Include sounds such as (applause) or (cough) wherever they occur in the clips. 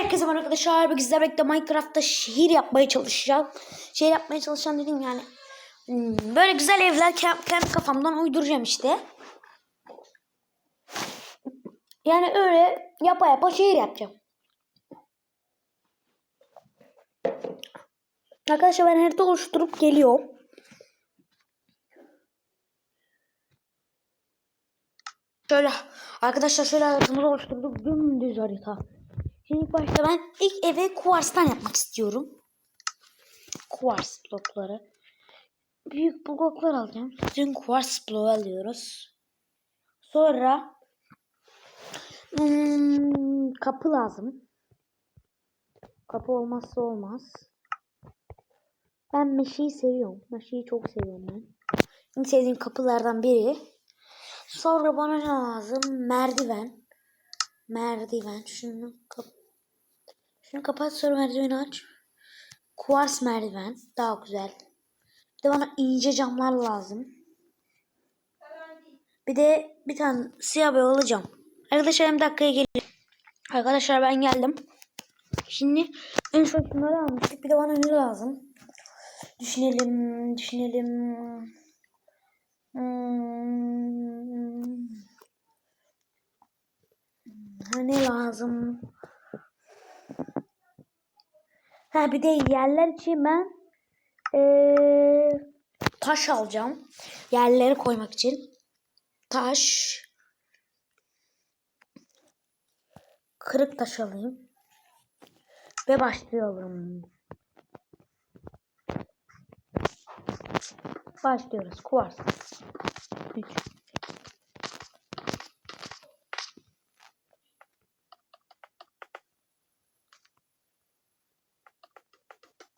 Herkese merhaba arkadaşlar. Bugün sizlerle birlikte Minecraft'ta şehir yapmaya çalışacağım. Şehir yapmaya çalışacağım dedim yani. Hmm, Böyle güzel evler ke- kendi kafamdan uyduracağım işte. Yani öyle yapa yapa şehir yapacağım. Arkadaşlar ben harita oluşturup geliyorum. Şöyle arkadaşlar şöyle haritamızı oluşturduk. Dümdüz harita. Şimdi başta ben ilk eve kuvarstan yapmak istiyorum. Kuvars blokları. Büyük bloklar alacağım. Bütün kuvars bloğu alıyoruz. Sonra hmm, kapı lazım. Kapı olmazsa olmaz. Ben meşeyi seviyorum. Meşeyi çok seviyorum ben. En sevdiğim kapılardan biri. Sonra bana ne lazım? Merdiven. Merdiven. Şunu kap şunu kapat sonra merdiveni aç. Kuvars merdiven. Daha güzel. Bir de bana ince camlar lazım. Bir de bir tane siyah boya alacağım. Arkadaşlar hem dakikaya geliyor. Arkadaşlar ben geldim. Şimdi en son şunları almıştık. Bir de bana ne lazım? Düşünelim, düşünelim. Hmm. Ne lazım? Ha bir de yerler için ben eee, taş alacağım. Yerleri koymak için. Taş. Kırık taş alayım. Ve başlıyorum. Başlıyoruz. Kuvars. 3.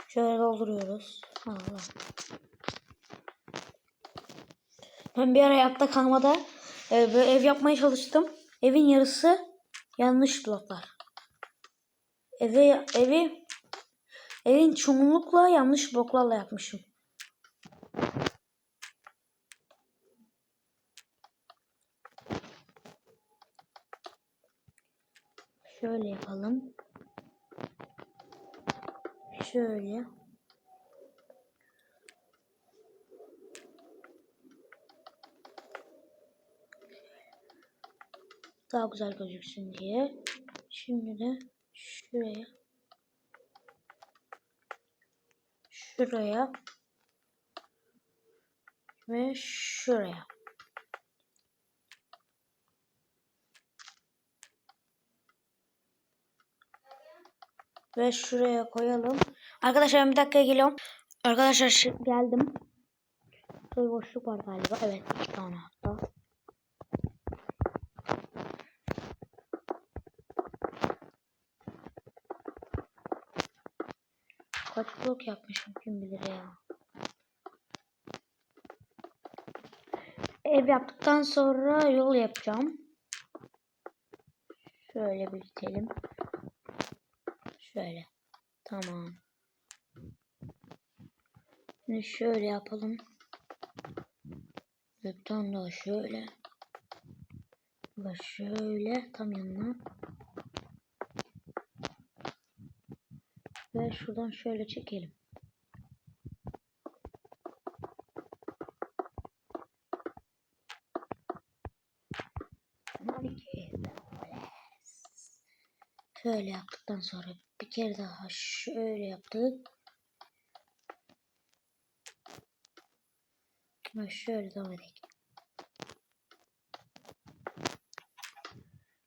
Şöyle dolduruyoruz. Allah. Ben bir ara hayatta kalmada e, böyle ev yapmaya çalıştım. Evin yarısı yanlış bloklar. Evi, evi evin çoğunlukla yanlış bloklarla yapmışım. Şöyle yapalım. Şöyle. Daha güzel gözüksün diye. Şimdi de şuraya. Şuraya. Ve şuraya. Ve şuraya koyalım. Arkadaşlar bir dakikaya geliyorum. Arkadaşlar geldim. Şöyle boşluk var galiba. Evet iki Kaç blok yapmışım kim bilir ya. Ev yaptıktan sonra yol yapacağım. Şöyle büyütelim. Şöyle. Tamam. Şimdi şöyle yapalım. Tane daha şöyle. Ve şöyle tam yanına. Ve şuradan şöyle çekelim. Şöyle yaptıktan sonra bir kere daha şöyle yaptık. Ve şöyle devam edelim.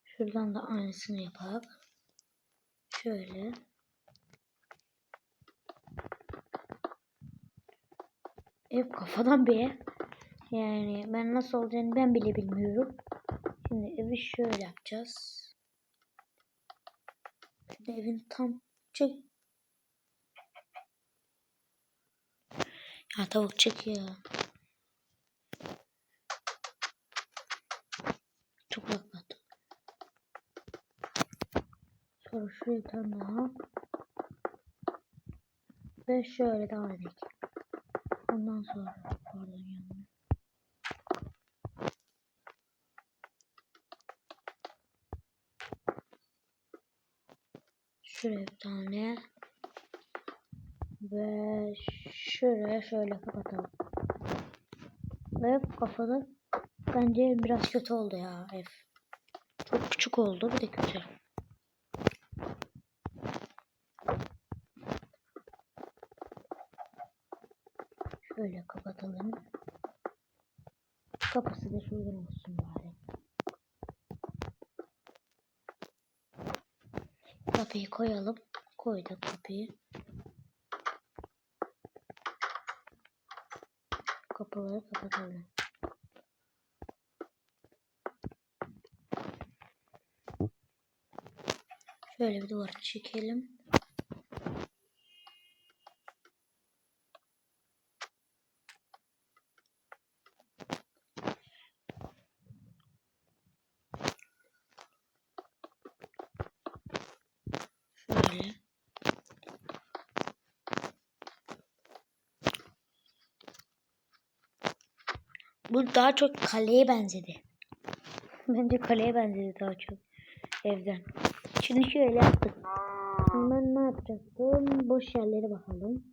Şuradan da aynısını yapalım. Şöyle. Ev kafadan ev. Yani ben nasıl olacağını ben bile bilmiyorum. Şimdi evi şöyle yapacağız. Şimdi evin tam çık. Ya tavuk çık ya. Çok rahatladım. Sonra şuraya bir tane daha. Ve şöyle devam edelim. Ondan sonra pardon yanına. Şuraya bir tane. Ve şuraya şöyle kapatalım. Ev kafada bence biraz kötü oldu ya ev. Çok küçük oldu bir de kötü. Şöyle kapatalım. Kapısı da şuradan olsun bari. Kapıyı koyalım. Koyduk kapıyı. Kapıları kapatalım. Şöyle bir duvar çekelim. Şöyle. Bu daha çok kaleye benzedi. (laughs) Bence kaleye benzedi daha çok evden. Şimdi şöyle yaptık. Ben ne yapacaktım? Boş yerlere bakalım.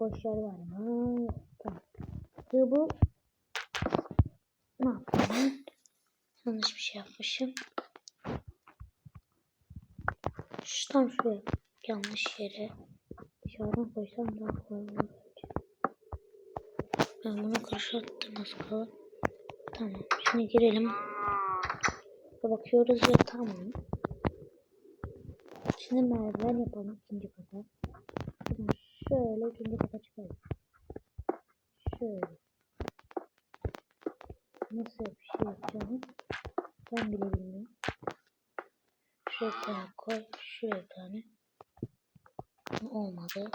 Boş yer var mı? Şimdi bu ne yaptım? Yanlış bir şey yapmışım. Şu tam şuraya yanlış yere dışarıdan koysam daha kolay olur. Ben bunu karıştırdım az kala. Tamam. Şimdi girelim. Bakıyoruz ve tamam. Şimdi merdiven yapalım ikinci kata. Şöyle ikinci kata çıkalım. Şöyle. Nasıl bir şey yapacağımı ben bile bilmiyorum. Bir tane koy. Bir tane. Olmadı.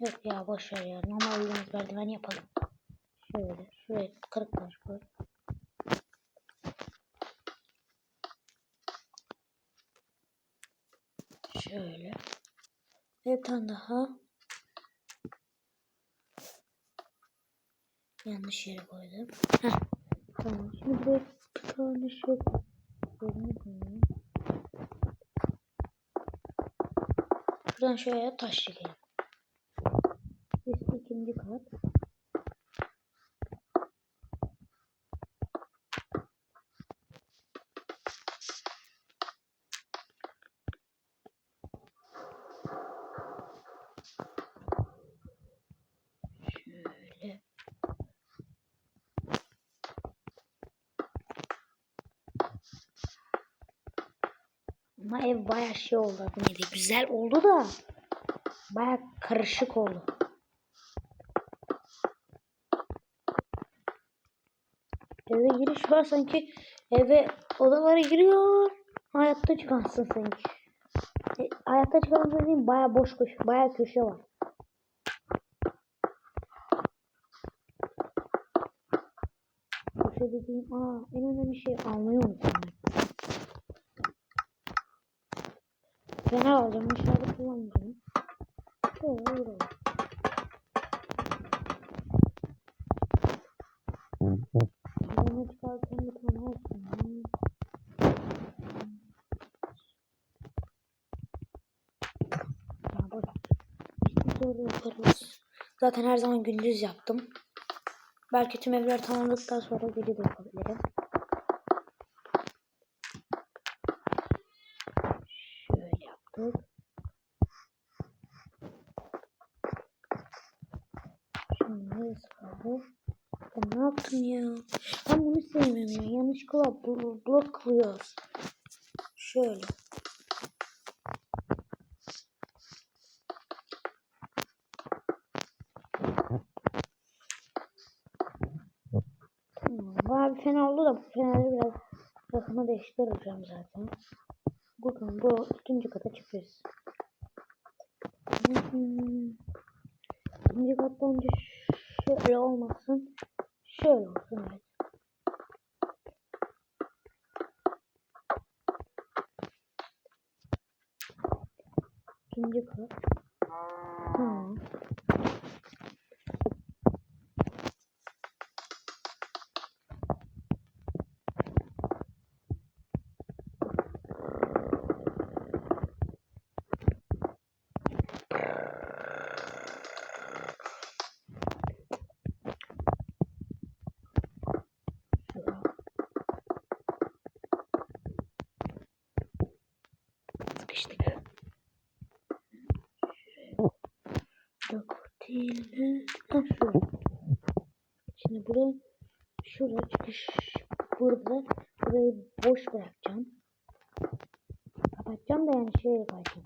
Yok ya boş ver ya. Normal bildiğimiz merdiven yapalım. Şöyle. Taş koy. Şöyle. Bir tane daha. Yanlış yere koydum. Heh. Tamam. Şimdi buraya bir tane şey koyalım. Şuradan şöyle taş çekelim. İkinci kat. Şöyle. Bayağı şey oldu adı neydi? Güzel oldu da bayağı karışık oldu. Eve giriş var sanki eve odalara giriyor. Hayatta çıkarsın sanki. E, hayatta çıkarsın dediğim bayağı boş köşe, bayağı köşe var. Köşe dediğim aa en önemli şey almayı unuttum Fener alacağım. Dışarıda kullanmayacağım. Şöyle vuralım. Bunu çıkarken bir tane olsun. Ya yaparız. Zaten her zaman gündüz yaptım. Belki tüm evler tamamladıktan sonra gece de yapabilirim. Yaptık. Şimdi kaldı? Ben ne yaptım ya? Ben bunu sevmiyorum ya. Yanlışlıkla blo- blok kılıyor. Şöyle. Tamam. Bir fena oldu da bu feneri biraz rakımı değiştireceğim zaten. Bugün bu ikinci kata çıkıyoruz. İkinci katta önce şöyle olmasın. Şöyle olsun evet. İkinci kat. Tamam. sıkıştık. Ha şuraya. Şimdi buraya şuraya çıkış burada burayı boş bırakacağım. Kapatacağım da yani şey yapacağım.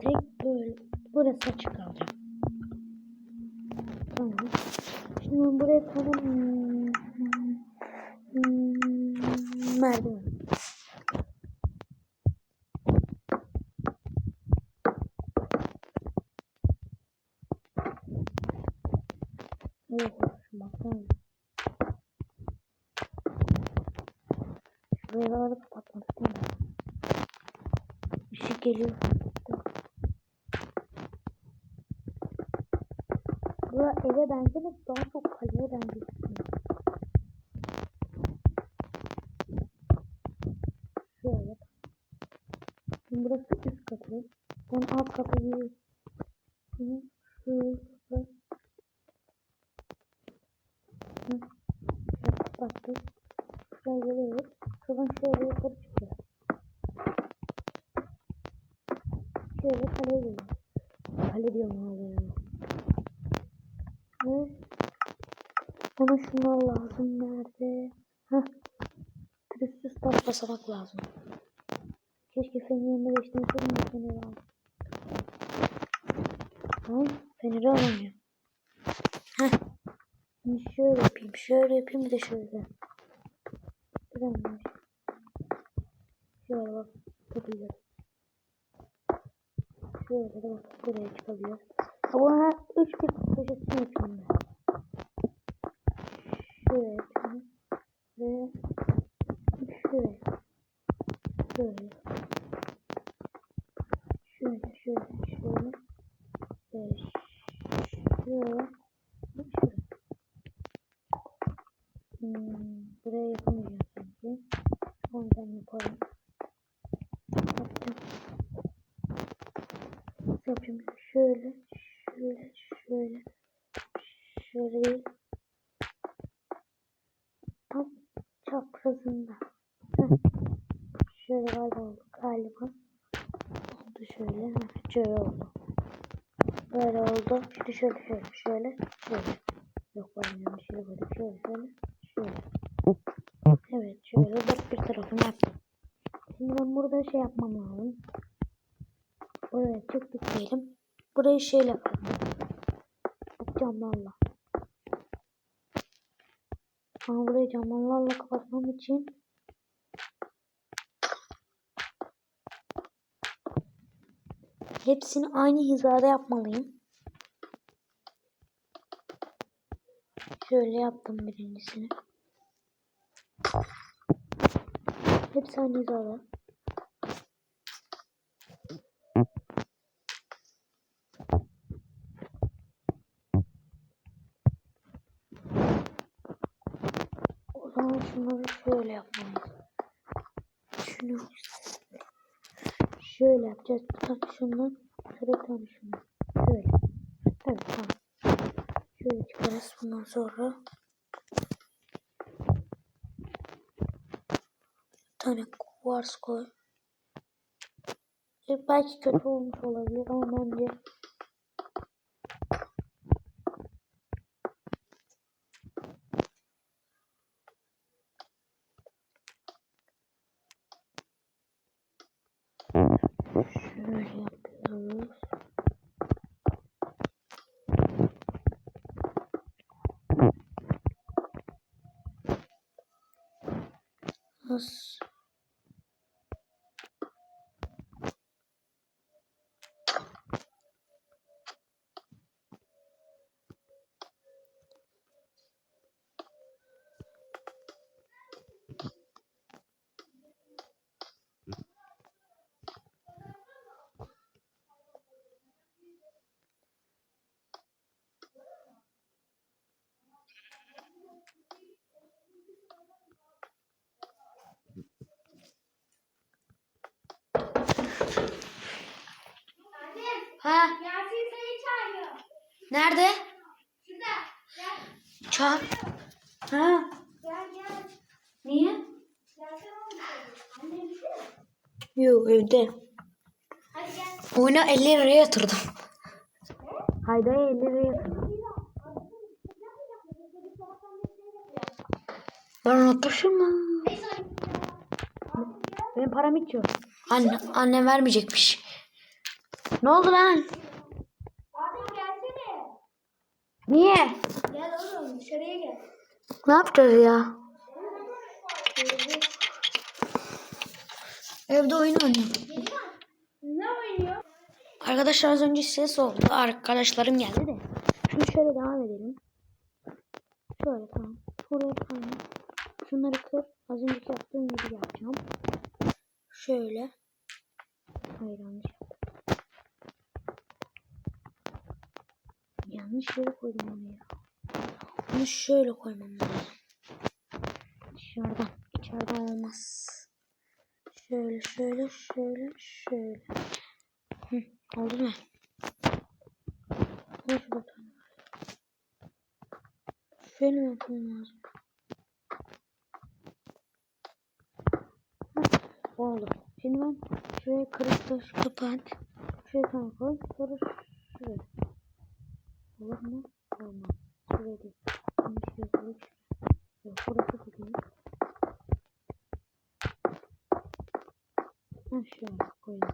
Tek böyle burası açık kalacak. Tamam. Şimdi buraya hmm, hmm, merdiven. Evet, şu baksana. Şurayı da kapatmak değil mi? Işık geliyor. Bura eve benzemez daha çok kaleye benziyor. Şöyle. Şimdi burası üst katı. Bunun alt katı gibi. Bunu şöyle. Hı. Şöyle kapattık. Şuraya geliyoruz. Şuradan şöyle yukarı çıkıyor. Şöyle kaleye geliyor. Kale diyorum hala ya. Ve bana şunlar lazım. Nerede? Heh. Pürüzsüz taş basamak lazım. Keşke yerine değiştirseydim de feneri aldım. Tamam. Feneri alamıyorum. Heh. Şimdi şöyle yapayım. Şöyle yapayım bir de şöyle. Daha. Şöyle bak. Tutuluyor. Şöyle de bak. Buraya çıkabiliyor. Ama üç bir köşesini yapayım ben. Şöyle yapayım. Ve şöyle. Şöyle. Şöyle, şöyle, şöyle. Ve şöyle. Şöyle. Hmm, buraya yapamayacağım sanki. Onu ben yaparım. Yapacağım. Şöyle, şöyle. Şöyle değil. Tam çaprazında. Heh. Şöyle galiba oldu. Galiba. Oldu şöyle. Heh, şöyle oldu. Böyle Şimdi şöyle şöyle şöyle şöyle. Yok var yanlış yere koydum. Şöyle şöyle şöyle. Evet şöyle dört bir tarafını yaptım. Şimdi ben burada şey yapmam lazım. Buraya çıktık diyelim. Burayı şeyle. Bak camlarla. Ama burayı camlarla kapatmam için hepsini aynı hizada yapmalıyım. Şöyle yaptım birincisini. Hepsi aynı hizada. O zaman şunları şöyle yapmalıyız. Şunu şöyle yapacağız. Tane şundan, şöyle şundan. Şöyle. Evet tamam. Şöyle çıkarız bundan sonra. Bir tane kuvars koy. E, belki kötü olmuş olabilir ama bence şöyle yapıyoruz. Nasıl? Çağır. Ha? Gel gel. Niye? Yok evde. Hadi gel. Oyuna 50 liraya yatırdım. Hayda'ya 50 liraya yatırdım. Ben unutmuşum mu? Benim param hiç yok. Anne, annem vermeyecekmiş. Ne oldu lan? Niye? Gel oğlum dışarıya gel. Ne yapacağız ya? Evde oyun oynuyorum. Ne oynuyor? Arkadaşlar az önce ses oldu. Arkadaşlarım geldi de. Şimdi şöyle devam edelim. Şöyle tamam. Buraya tamam. Şunları kır. Az önceki yaptığım gibi yapacağım. Şöyle. Hayır yanlış yaptım. Yanlış yere koydum onu ya. Bunu şöyle koymam lazım. Dışarıdan. İçeriden olmaz. Şöyle şöyle şöyle şöyle. Hı, oldu mu? Tane var. Şöyle mi yapmam lazım? Heh, oldu. Şimdi ben şuraya kırık taş kapat. Şuraya koy. Sonra şuraya. Olur mu? Olmaz. Şuraya değil. Şimdi şuraya koy. Yok burası da değil. Ha şöyle koyayım.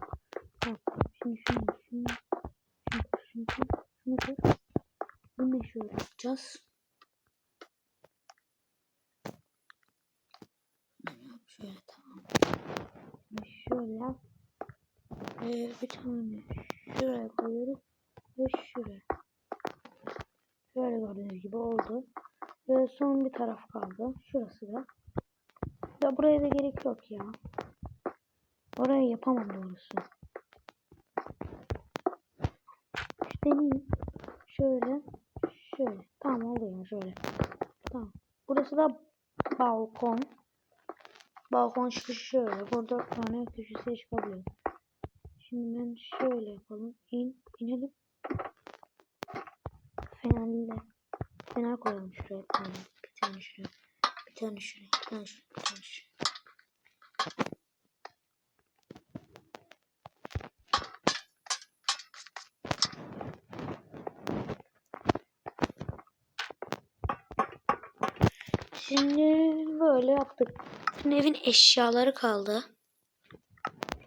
Bak şimdi şunu şunu şunu kır şunu kır şunu kır. Bunu da şöyle yapacağız. Şöyle tamam. Şöyle. Ee, bir tane şuraya koyuyoruz ve şuraya. Şöyle gördüğünüz gibi oldu. Ve son bir taraf kaldı. Şurası da. Ya buraya da gerek yok ya. Orayı yapamam doğrusu. İşte. Şöyle. Şöyle. Tamam oldu ya şöyle. Tamam. Burası da balkon. Balkon çıkışı şöyle. Burada dört tane köşesi çıkabiliyor. Şimdi ben şöyle yapalım. İn. inelim. Fenerle. Fener koyalım şuraya. Bir tane şuraya. Bir tane şuraya. Bir tane şuraya. Bir tane şuraya. Şimdi böyle yaptık. Şimdi evin eşyaları kaldı.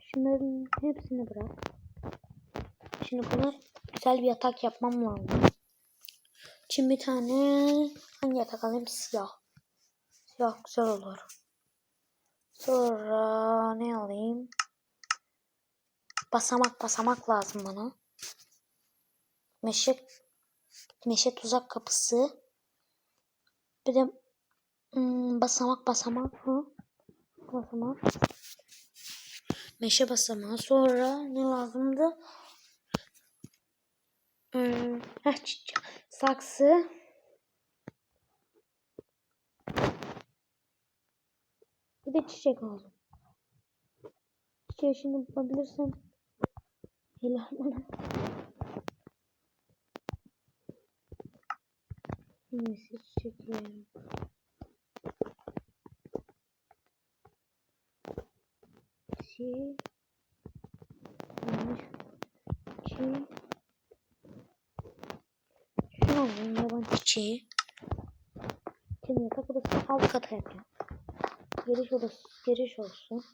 Şunların hepsini bırak. Şimdi bunu güzel bir yatak yapmam lazım. Şimdi bir tane hangi yatak alayım? Siyah. Siyah güzel olur. Sonra ne alayım? Basamak basamak lazım bana. Meşe meşe tuzak kapısı. Bir de Hmm, basamak basamak hı? Basamak. Meşe basamağı. Sonra ne lazımdı? Hmm, heh. Saksı. Bir de çiçek lazım. Çiçeği şimdi bulabilirsem helal bana. Neyse çiçek yiyelim. Çi yanlış çi şunu alayım yaban çiçeği şimdi yatak odası? Alt kata yapacağım giriş odası giriş olsun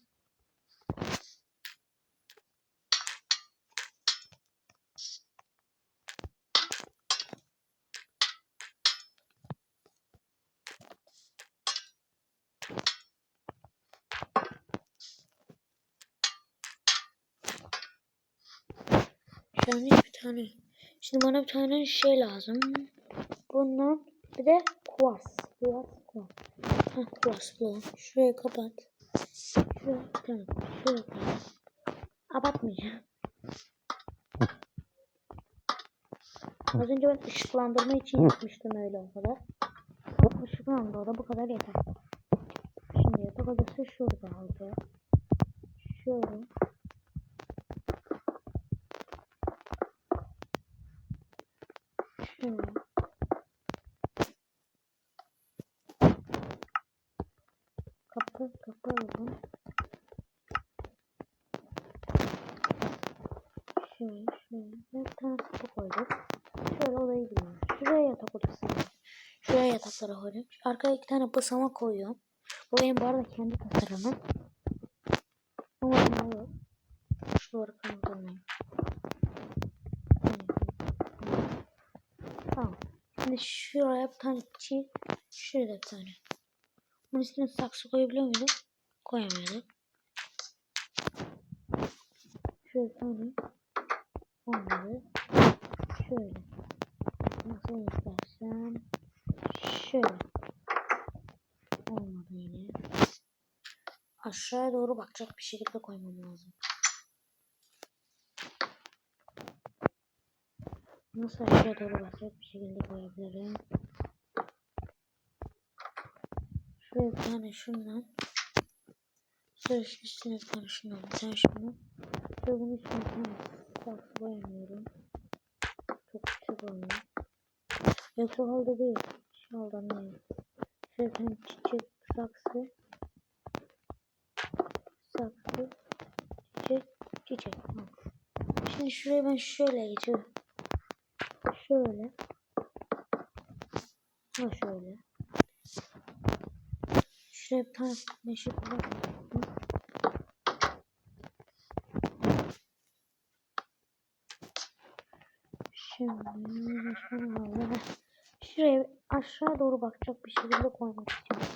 Şu an hiçbir tane. Şimdi bana bir tane şey lazım. Bundan bir de kuvars. Kuvars, kuvars. Heh, kuvars bulalım. Şurayı kapat. Tane koy. Şuraya koy. Abartmayacağım. Az önce ben ışıklandırma için yapmıştım öyle o kadar. Işıklandı o da bu kadar yeter. Şimdi yatak odası şurada oldu. Şöyle. kapı kapı alalım. Şöyle şöyle bir tane kapı koyduk. Şöyle odayı biliyorum. Şuraya yatak odası. Yatakları koydum. Arkaya iki tane basama koyuyorum. Bu benim bu arada kendi tasarımım. Umarım olur. Doğru kanıtlamayın. Tamam. Şimdi şuraya bir tane çift. Şurada bir tane. Bunun üstüne saksı koyabiliyor muyduk? Koyamıyorduk. Şöyle tane. Olmadı. Şöyle. Nasıl istersen. Şöyle. Olmadı yine. Aşağıya doğru bakacak bir şekilde koymam lazım. Nasıl aşağıya doğru bakacak bir şekilde koyabilirim? Şuraya bir tane şundan. Şöyle üstüne bir tane şundan. Bir tane şundan. Şöyle bunun üstüne bir tane saksı koyamıyorum. Çok küçük oluyor. Yoksa halde değil. Şöyle bir tane çiçek saksı. Saksı. Çiçek. Çiçek. Şimdi şuraya ben şöyle geçiyorum. Şöyle. Ha şöyle. Şuraya bir tane meşe falan koydum. Şimdi başka ne var? Heh. Şuraya aşağı doğru bakacak bir şekilde koymak istiyorum.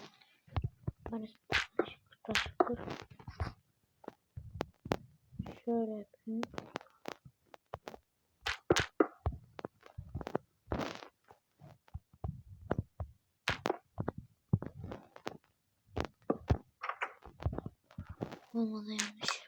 Hani şıkır taşıkır. Şöyle yapayım. Olmadı yanlış.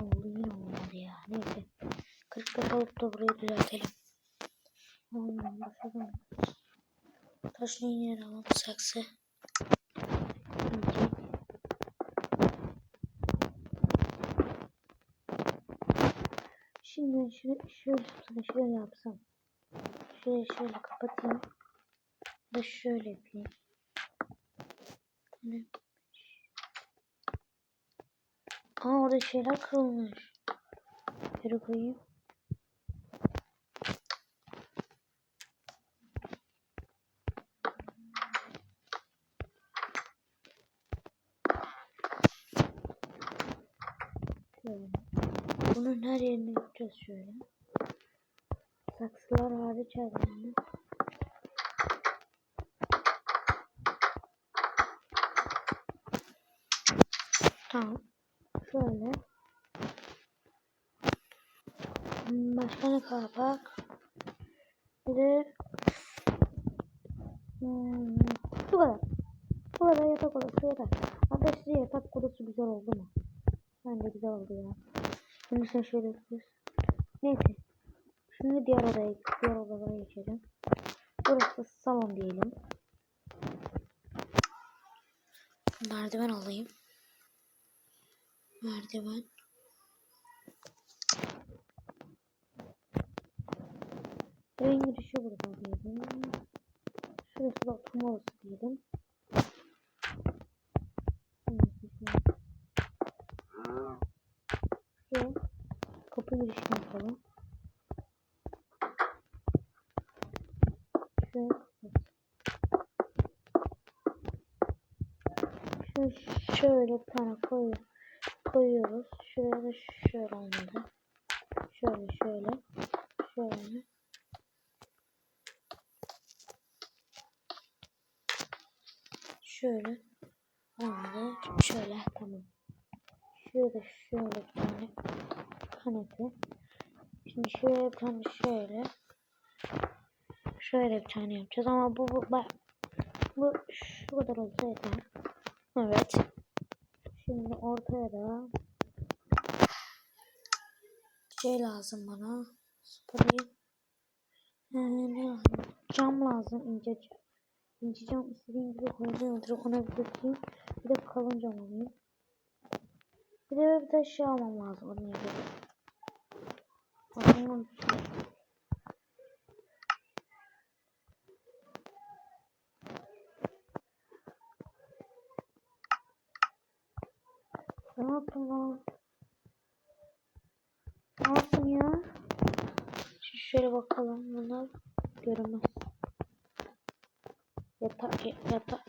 Oldu yine olmadı ya. Neyse. Kırık kapalıp da burayı düzeltelim. Olmadı. Şuradan. Taşını yine alalım saksı. Şimdi şöyle, şöyle şöyle yapsam. Şöyle şöyle kapatayım. Ve şöyle yapayım. Hani. Aa orada şeyler kırılmış. Geri koyayım. Şöyle. Bunun her yapacağız şöyle. Saksılar hariç her yerini. Tamam. Şöyle. Başka ne kapak? Bir de hmm, bu kadar. Bu kadar yatak odası yeter. Arkadaşlar yatak odası güzel oldu mu? Bence güzel oldu ya. Şimdi sen şöyle yapıyoruz. Neyse. Şimdi diğer odaya, diğer odalara geçelim. Burası salon diyelim. Merdiven alayım. Merdiven. Evin girişi burada diyelim. Şurası da oturma odası diyelim. Şuraya kapı girişini yapalım. Şuraya Şöyle, şöyle bir tane koyuyor, koyuyoruz. Şuraya şöyle olmadı. Şöyle şöyle. Şöyle. Şöyle. Olmadı. Şöyle. Tamam. Şurada şöyle bir tane kanepe. Şimdi şöyle bir tane şöyle. Şöyle bir tane yapacağız ama bu bu bak bu şu kadar olsa yeter. Evet. Şimdi ortaya da şey lazım bana. Sprey. Ee, ne? Cam lazım ince cam. İnce cam istediğim gibi koyabiliyorum. Ona bir bakayım. Bir de kalın cam alayım. Bir de bir de şey almam lazım onun yerine. Ne yaptın lan? Ne şöyle bakalım bunlar görünmez. Yata yata.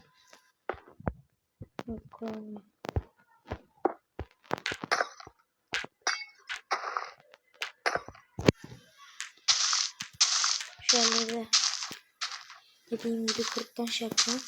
Yok koyamıyorum. Şöyle de dediğim gibi kırıktan şey yapacağım.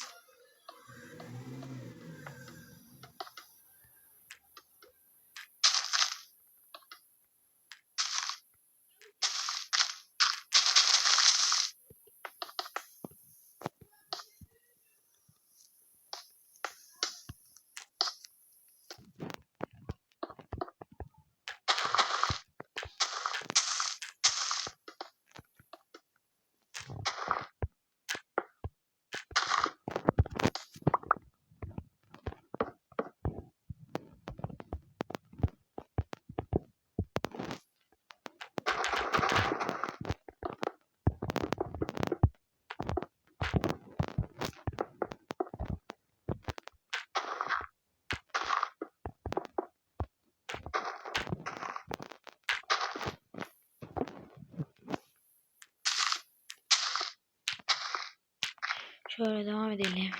Şöyle devam edelim.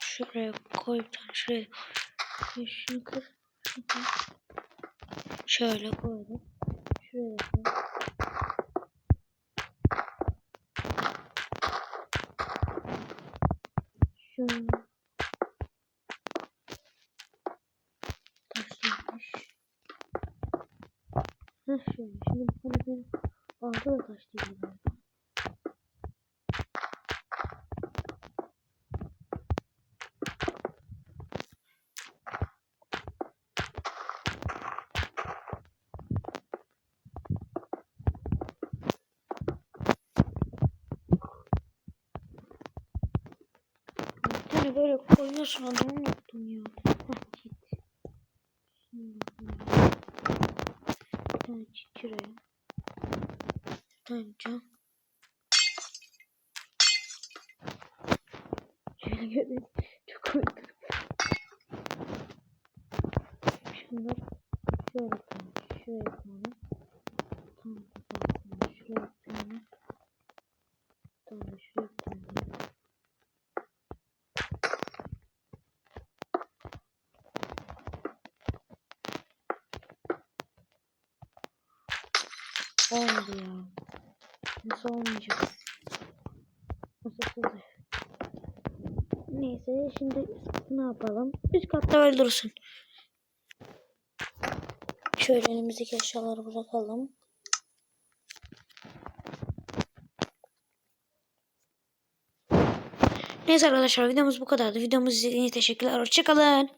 Şuraya koy bir tane şuraya. koy. Şunu kır. Şöyle koydum. Şuraya koy. Şunu. Taşlamış. Heh şöyle. Şimdi bu kanepinin altı da taş değil. galiba. Bir tane böyle adını unuttum ya. Hah git. Şimdi. Bir tane çit şuraya. Bir tane. Şöyle görün. Çok komik. Şunları şöyle koyalım. Koyalım. Tam kafasına şuraya bir tane. Bir tane de şuraya bir tane. Olmadı ya. Nasıl olmayacak? Nasıl olacak? Neyse şimdi ne yapalım? Üst katta öyle dursun. Şöyle elimizdeki eşyaları bırakalım. Neyse arkadaşlar videomuz bu kadardı. Videomuzu izlediğiniz için teşekkürler. Hoşçakalın.